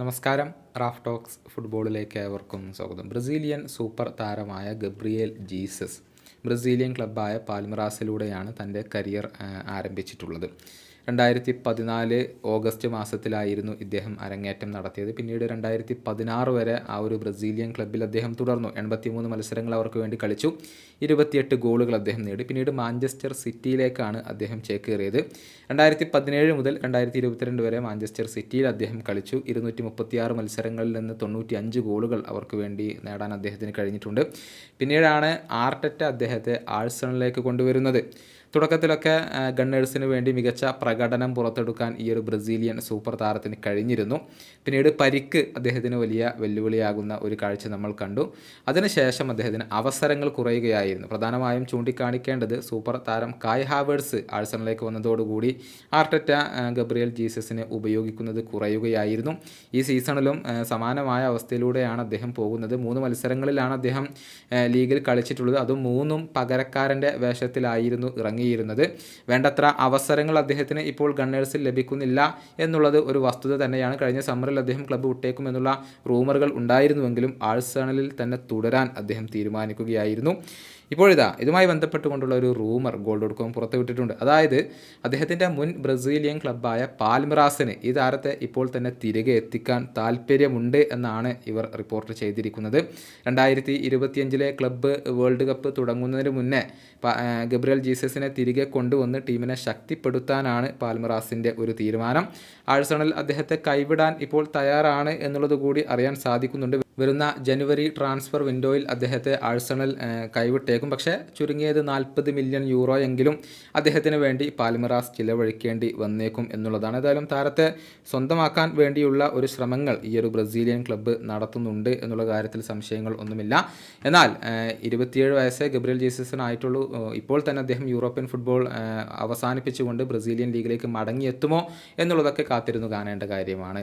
നമസ്കാരം. Raf talks ഫുട്ബോളിലേക്ക് ഏവർക്കും സ്വാഗതം. ബ്രസീലിയൻ സൂപ്പർ താരമായ ഗബ്രിയേൽ ജീസസ് ബ്രസീലിയൻ ക്ലബ്ബായ പാൽമിറാസിലൂടെയാണ് തന്റെ കരിയർ ആരംഭിച്ചിട്ടുള്ളത്. രണ്ടായിരത്തി പതിനാല് ഓഗസ്റ്റ് മാസത്തിലായിരുന്നു ഇദ്ദേഹം അരങ്ങേറ്റം നടത്തിയത്. പിന്നീട് രണ്ടായിരത്തി പതിനാറ് വരെ ആ ഒരു ബ്രസീലിയൻ ക്ലബ്ബിൽ അദ്ദേഹം തുടർന്നു. എൺപത്തിമൂന്ന് മത്സരങ്ങൾ അവർക്ക് വേണ്ടി കളിച്ചു. ഇരുപത്തിയെട്ട് ഗോളുകൾ അദ്ദേഹം നേടി. പിന്നീട് മാഞ്ചസ്റ്റർ സിറ്റിയിലേക്കാണ് അദ്ദേഹം ചേക്കേറിയത്. രണ്ടായിരത്തി പതിനേഴ് മുതൽ രണ്ടായിരത്തി ഇരുപത്തിരണ്ട് വരെ മാഞ്ചസ്റ്റർ സിറ്റിയിൽ അദ്ദേഹം കളിച്ചു. ഇരുന്നൂറ്റി മുപ്പത്തിയാറ് മത്സരങ്ങളിൽ നിന്ന് തൊണ്ണൂറ്റി അഞ്ച് ഗോളുകൾ അവർക്ക് വേണ്ടി നേടാൻ അദ്ദേഹത്തിന് കഴിഞ്ഞിട്ടുണ്ട്. പിന്നീടാണ് ആർട്ടറ്റ അദ്ദേഹത്തെ ആഴ്സണലിലേക്ക് കൊണ്ടുവരുന്നത്. തുടക്കത്തിലൊക്കെ ഗണ്ണേഴ്സിന് വേണ്ടി മികച്ച പ്രകടനം പുറത്തെടുക്കാൻ ഈ ഒരു ബ്രസീലിയൻ സൂപ്പർ താരത്തിന് കഴിഞ്ഞിരുന്നു. പിന്നീട് പരിക്ക് അദ്ദേഹത്തിന് വലിയ വെല്ലുവിളിയാകുന്ന ഒരു കാഴ്ച നമ്മൾ കണ്ടു. അതിനുശേഷം അദ്ദേഹത്തിന് അവസരങ്ങൾ കുറയുകയായിരുന്നു. പ്രധാനമായും ചൂണ്ടിക്കാണിക്കേണ്ടത് സൂപ്പർ താരം കായ് ഹാവേഴ്സ് ആഴ്സണലിലേക്ക് വന്നതോടുകൂടി ആർട്ടറ്റ ഗബ്രിയൽ ജീസസിനെ ഉപയോഗിക്കുന്നത് കുറയുകയായിരുന്നു. ഈ സീസണിലും സമാനമായ അവസ്ഥയിലൂടെയാണ് അദ്ദേഹം പോകുന്നത്. മൂന്ന് മത്സരങ്ങളിലാണ് അദ്ദേഹം ലീഗിൽ കളിച്ചിട്ടുള്ളത്. അതും മൂന്നും പകരക്കാരന്റെ വേഷത്തിലായിരുന്നു ഇറങ്ങിയിരുന്നത് വേണ്ടത്ര അവസരങ്ങൾ അദ്ദേഹത്തിന് ഇപ്പോൾ ഗണ്ണേഴ്സിൽ ലഭിക്കുന്നില്ല എന്നുള്ളത് ഒരു വസ്തുത തന്നെയാണ്. കഴിഞ്ഞ സമ്മറിൽ അദ്ദേഹം ക്ലബ്ബ് വിട്ടേക്കുമെന്നുള്ള റൂമറുകൾ ഉണ്ടായിരുന്നുവെങ്കിലും ആഴ്സണലിൽ തന്നെ തുടരാൻ അദ്ദേഹം തീരുമാനിക്കുകയായിരുന്നു. ഇപ്പോഴിതാ ഇതുമായി ബന്ധപ്പെട്ടുകൊണ്ടുള്ള ഒരു റൂമർ ഗോൾഡ് ഡോട്ട് കോം പുറത്തുവിട്ടിട്ടുണ്ട്. അതായത് അദ്ദേഹത്തിന്റെ മുൻ ബ്രസീലിയൻ ക്ലബ്ബായ പാൽമിറാസിന് ഈ താരത്തെ ഇപ്പോൾ തന്നെ തിരികെ എത്തിക്കാൻ താല്പര്യമുണ്ട് എന്നാണ് ഇവർ റിപ്പോർട്ട് ചെയ്തിരിക്കുന്നത്. രണ്ടായിരത്തി ഇരുപത്തിയഞ്ചിലെ ക്ലബ്ബ് വേൾഡ് കപ്പ് തുടങ്ങുന്നതിന് മുന്നേ ഗബ്രിയൽ ജീസസിനെ തിരികെ കൊണ്ടുവന്ന് ടീമിനെ ശക്തിപ്പെടുത്താനാണ് പാൽമറാസിന്റെ ഒരു തീരുമാനം. ആഴ്സണൽ അദ്ദേഹത്തെ കൈവിടാൻ ഇപ്പോൾ തയ്യാറാണ് എന്നുള്ളത് കൂടി അറിയാൻ സാധിക്കുന്നുണ്ട്. വരുന്ന ജനുവരി ട്രാൻസ്ഫർ വിൻഡോയിൽ അദ്ദേഹത്തെ ആഴ്സണൽ കൈവിട്ടേക്കും. പക്ഷേ ചുരുങ്ങിയത് നാൽപ്പത് മില്യൺ യൂറോ എങ്കിലും അദ്ദേഹത്തിന് വേണ്ടി പാൽമിറാസ് ചിലവഴിക്കേണ്ടി വന്നേക്കും എന്നുള്ളതാണ്. ഏതായാലും താരത്തെ സ്വന്തമാക്കാൻ വേണ്ടിയുള്ള ഒരു ശ്രമങ്ങൾ ഈ ഒരു ബ്രസീലിയൻ ക്ലബ്ബ് നടത്തുന്നുണ്ട് എന്നുള്ള കാര്യത്തിൽ സംശയങ്ങൾ ഒന്നുമില്ല. എന്നാൽ ഇരുപത്തിയേഴ് വയസ്സേ ഗബ്രിയൽ ജീസസിനായിട്ടുള്ളൂ ഇപ്പോൾ തന്നെ അദ്ദേഹം യൂറോപ്യൻ ഫുട്ബോൾ അവസാനിപ്പിച്ചുകൊണ്ട് ബ്രസീലിയൻ ലീഗിലേക്ക് മടങ്ങിയെത്തുമോ എന്നുള്ളതൊക്കെ കാത്തിരുന്നു കാണേണ്ട കാര്യമാണ്.